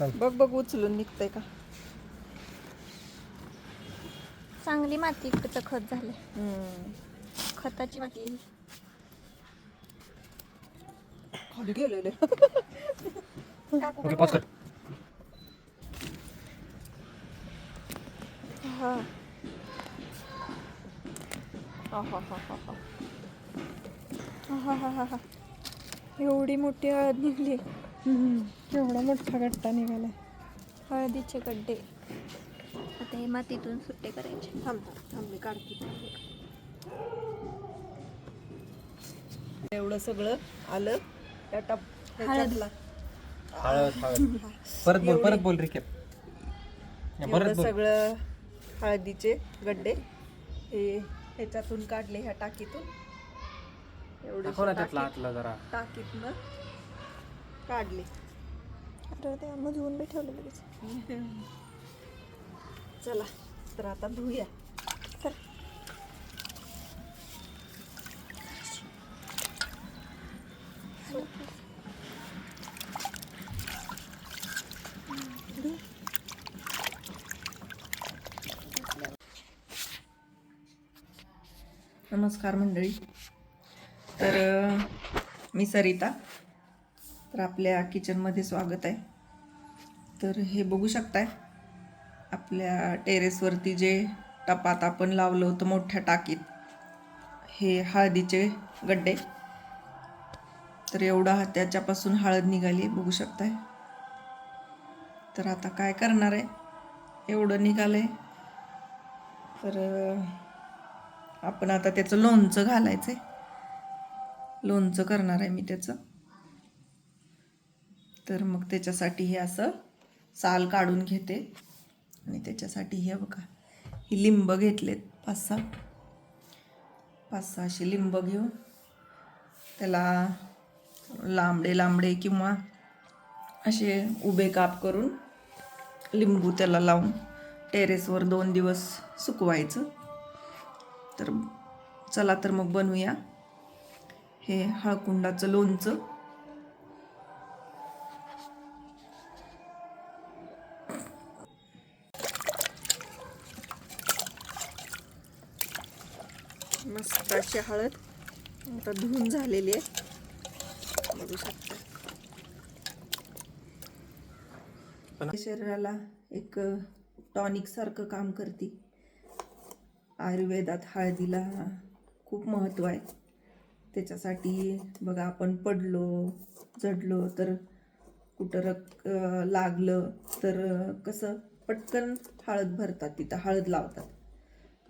बघ बघ उचलून निघतंय का? चांगली माती इकडचं खत झाले हम्म. खताची माती. खाली गेलेले. ओके पाच कर हा. हा हा हा हा हा. हा हा हा हा. एवढी मोठी हळद निघली. एवढा मोठा गट्टा निघालाय. हळदीचे गड्डे. आता हे मातीतून सुट्टे करायचे. काढते. एवढं सगळं आलं त्या टप ह्याच्यातला. हळद हळद. परत बोल परत बोल रिकेप परत सगळं हळदीचे गड्डे. हे ह्याच्यातून काढले ह्या टाकीतून. एवढे दाखव ना त्यातला आतला जरा. टाकीतनं काढले. ते मजवून बी ठेवलं लगेच. चला तर आता धुया चल. नमस्कार मंडळी. तर मी सरिता. तर आपल्या किचनमध्ये स्वागत आहे. तर हे बघू शकताय आपल्या टेरेसवरती जे टपात आपण लावलं होतं मोठ्या टाकीत हे हळदीचे गड्डे. तर एवढा त्याच्यापासून हळद निघाली बघू शकताय. तर आता काय करणार आहे? एवढं निघालं आहे तर आपण आता त्याचं लोणचं घालायचं आहे लोणचं करणार आहे मी त्याचं. तर मग त्याच्यासाठी हे असं साल काढून घेते. आणि त्याच्यासाठी हे बघा ही लिंब घेतलेत पाच सहा. पाच सहा अशी लिंब घेऊन त्याला लांबडे लांबडे किंवा असे उभे काप करून लिंबू त्याला लावून टेरेसवर दोन दिवस सुकवायचं. तर चला तर मग बनवूया. हे हळकुंडाचं लोणचं. अशी हळद आता धुवून झालेली आहे. बघू शकता. शरीराला एक टॉनिक सारखं काम करते. आयुर्वेदात हळदीला खूप महत्त्व आहे. त्याच्यासाठी बघा आपण पडलो जडलो तर कुठं रक लागलं तर कसं पटकन हळद भरतात तिथं हळद लावतात.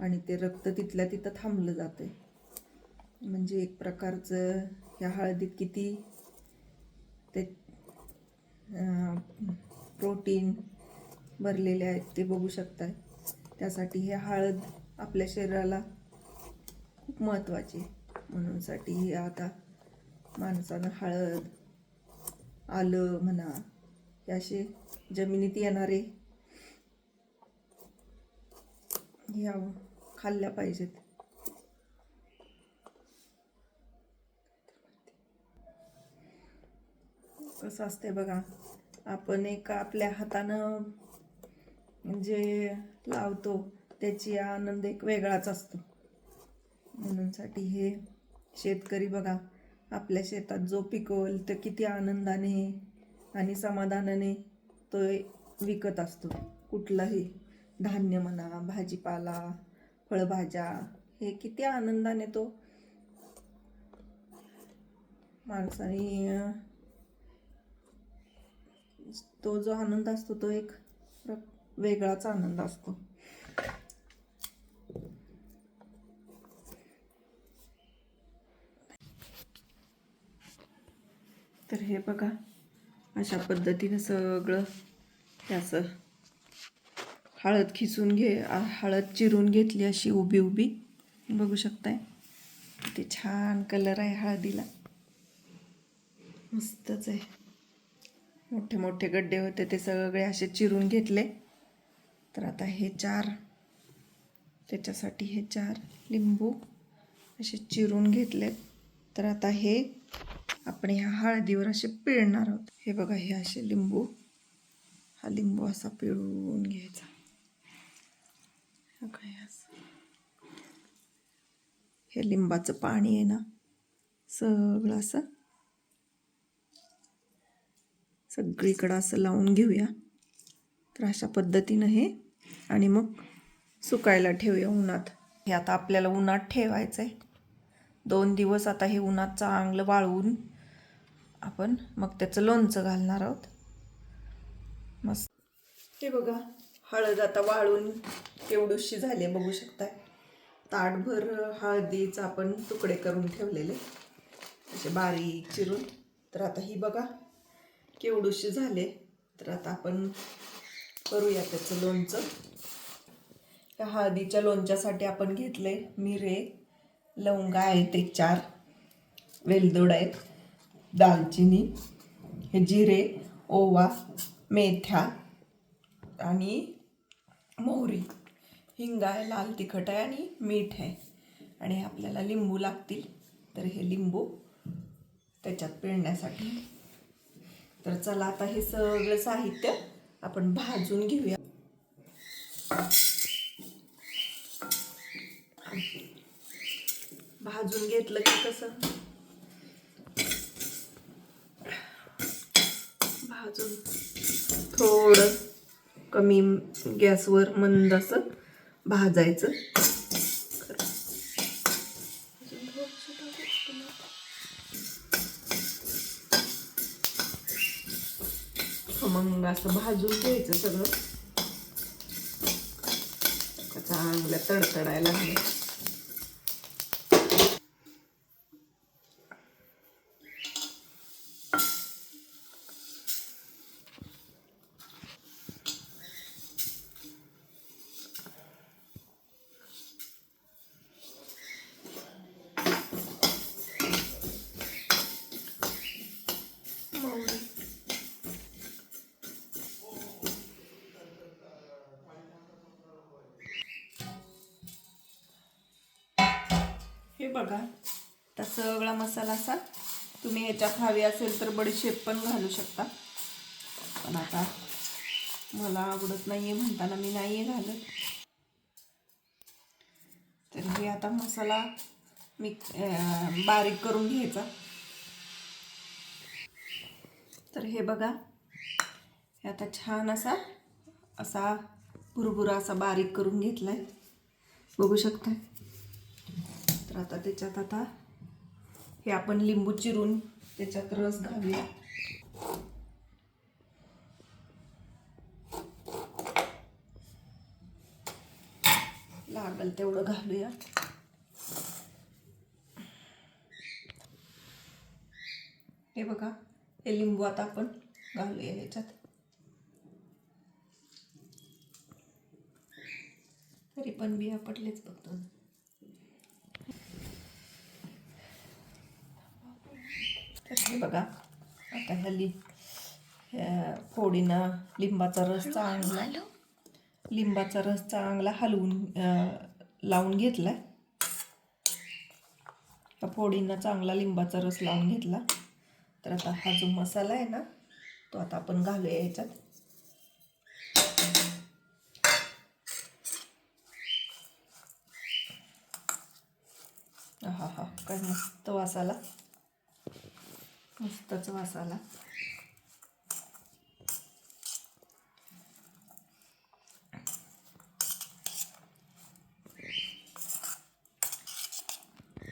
आणि ते रक्त तिथल्या तिथं थांबलं जातं म्हणजे एक प्रकारचं ह्या हळदीत किती ते प्रोटीन भरलेले आहेत ते बघू शकताय. त्यासाठी हे हळद आपल्या शरीराला खूप महत्त्वाची आहे. म्हणूनसाठी हे आता माणसानं हळद आलं म्हणा हे असे जमिनीत येणारे ह्या खाल्ल्या पाहिजेत. कसं असते बघा. आपण एक आपल्या हातानं जे लावतो त्याची आनंद एक वेगळाच असतो. म्हणूनसाठी हे शेतकरी बघा आपल्या शेतात जो पिकवल तर किती आनंदाने आणि समाधानाने तो विकत असतो. कुठलाही धान्य म्हणा भाजीपाला फळभाज्या हे किती आनंदाने तो माणसाने तो जो आनंद असतो तो एक वेगळाच आनंद असतो. तर हे बघा अशा पद्धतीनं सगळं हे असं हळद खिसून घे हळद चिरून घेतली अशी उभी उभी. बघू शकताय? ते छान कलर आहे हळदीला. मस्तच आहे. मोठे मोठे गड्डे होते ते सगळे असे चिरून घेतले. तर आता हे चार त्याच्यासाठी हे चार लिंबू असे चिरून घेतले. तर आता हे आपण ह्या हळदीवर असे पिळणार आहोत. हे बघा हे असे लिंबू. हा लिंबू असा पिळून घ्यायचा. काय असं. हे लिंबाचं पाणी आहे ना सगळं असं सगळीकडं असं लावून घेऊया. तर अशा पद्धतीनं हे आणि मग सुकायला ठेवूया उन्हात. हे आता आपल्याला उन्हात ठेवायचं आहे दोन दिवस आता हे उन्हात चांगलं वाळवून आपण मग त्याचं लोणचं घालणार आहोत. मस्त. हे बघा हळद आता वाळून केवढूशी झाली बघू शकताय. ताटभर हळदीचं आपण तुकडे करून ठेवलेले. असे बारीक चिरून. तर आता ही बघा केवढूशी झाले. तर आता आपण करूया त्याचं लोणचं. त्या हळदीच्या लोणच्यासाठी आपण घेतले मिरे लवंगा आहेत एक चार वेलदोड आहेत दालचिनी हे जिरे ओवा मेथ्या आणि मोहरी. हिंग आहे लाल तिखट आहे आणि मीठ आहे. आणि आपल्याला लिंबू लागतील. तर हे लिंबू त्याच्यात पिळण्यासाठी तर चला आता हे सगळं साहित्य आपण भाजून घेऊया. भाजून घेतलं की कसं? भाजून थोडं कमी गॅसवर मंद असं भाजायचं. चांगलं असं भाजून घ्यायचं सगळं. चांगलं तडतडायला लागलं बघा. तर सगळा मसाला असा तुम्ही ह्याच्यात हवी असेल तर बडीशेप पण घालू शकता. पण आता मला आवडत नाही आहे म्हणताना मी नाही आहे घालत. तर हे आता मसाला मी बारीक करून घ्यायचा. तर हे बघा हे आता छान असा असा भुरभुरा असा बारीक करून घेतला आहे बघू शकता तर आता त्याच्यात आता हे आपण लिंबू चिरून त्याच्यात रस घालूया. लागल तेवढं घालूया. हे बघा हे लिंबू आता आपण घालूया याच्यात तरी पण बिया पडलेच बघतो तर हे बघा. आता ह्या लि फोडीनं लिंबाचा रस चांगला लिंबाचा रस चांगला हलवून लावून घेतला. फोडीनं चांगला लिंबाचा रस लावून घेतला. तर आता हा जो मसाला आहे ना तो आता आपण घालूया याच्यात. हा हा काय मस्त वास आला मस्तच वास आला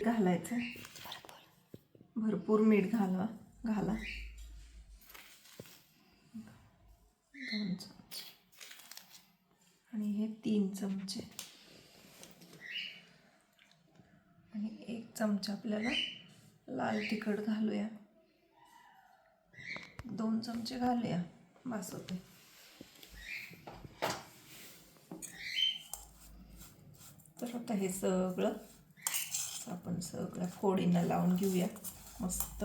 घालायचं. भरपूर मीठ घालवा घाला. दोन चमचे. आणि हे तीन चमचे. आणि एक चमचा आपल्याला लाल तिखट घालूया. दोन चमचे घालूया बस होते तर आता हे सगळं आपण सगळ्या फोडींना लावून घेऊया. मस्त.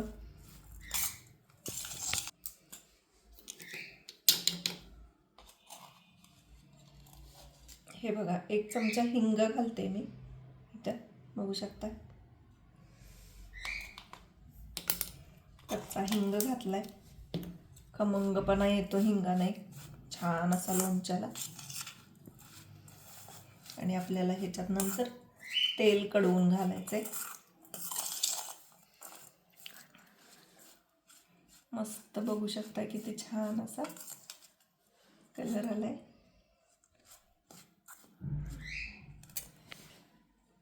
हे बघा एक चमचा हिंग घालते मी. इथं बघू शकता. कच्चा हिंग घातलाय. खमंगपणा येतो हिंगाने छान असा लोणच्याला. आणि आपल्याला ह्याच्यात नंतर तेल कडवून घालायचंय. मस्त बघू शकता किती छान असा कलर आलाय.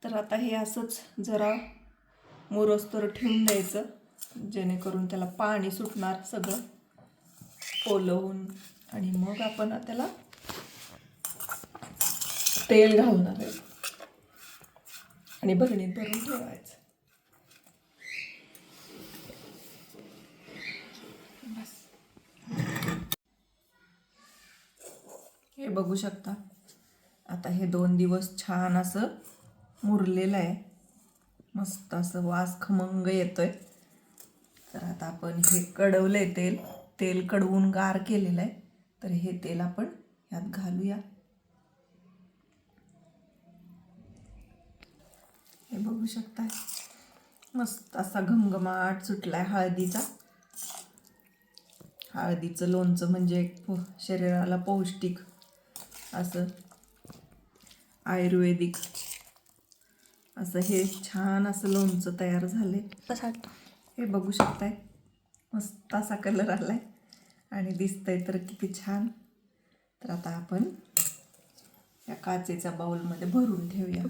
तर आता हे असंच जरा मोरस्तोर ठेवून द्यायचं जेणेकरून त्याला पाणी सुटणार सगळं. ओलवून आणि मग आपण त्याला तेल घालणार आहे आणि बघणीत भरून ठेवायचं. बस. हे बघू शकता. आता हे दोन दिवस छान असं मुरलेलं आहे. मस्त असं वास खमंग येतोय. तर आता आपण हे कडवलंय तेल. तेल कडवून गार केलेलं आहे. तर हे तेल आपण ह्यात घालूया. हे बघू शकताय. मस्त असा घमघमाट सुटलाय हळदीचा. हळदीचं लोणचं म्हणजे एक शरीराला पौष्टिक असं आयुर्वेदिक असं हे छान असं लोणचं तयार झाले हे बघू शकताय. मस्त असा कलर आलाय. आणि दिसतंय तर किती छान. तर आता आपण या काचेच्या बाउलमध्ये भरून ठेवूया.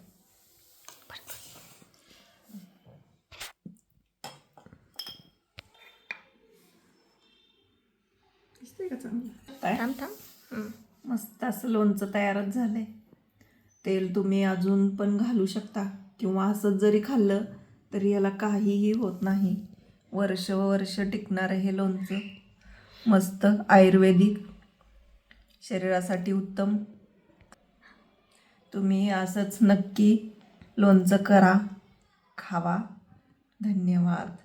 दिसतंय का चांगलं. मस्त असं लोणचं तयारच झालंय. तेल तुम्ही अजून पण घालू शकता. किंवा असंच जरी खाल्लं तरी याला काहीही होत नाही. वर्ष वर्ष टिकणारं हे लोणचं. मस्त आयुर्वेदिक शरीरासाठी उत्तम. तुम्ही असंच नक्की लोणचं करा खावा. धन्यवाद.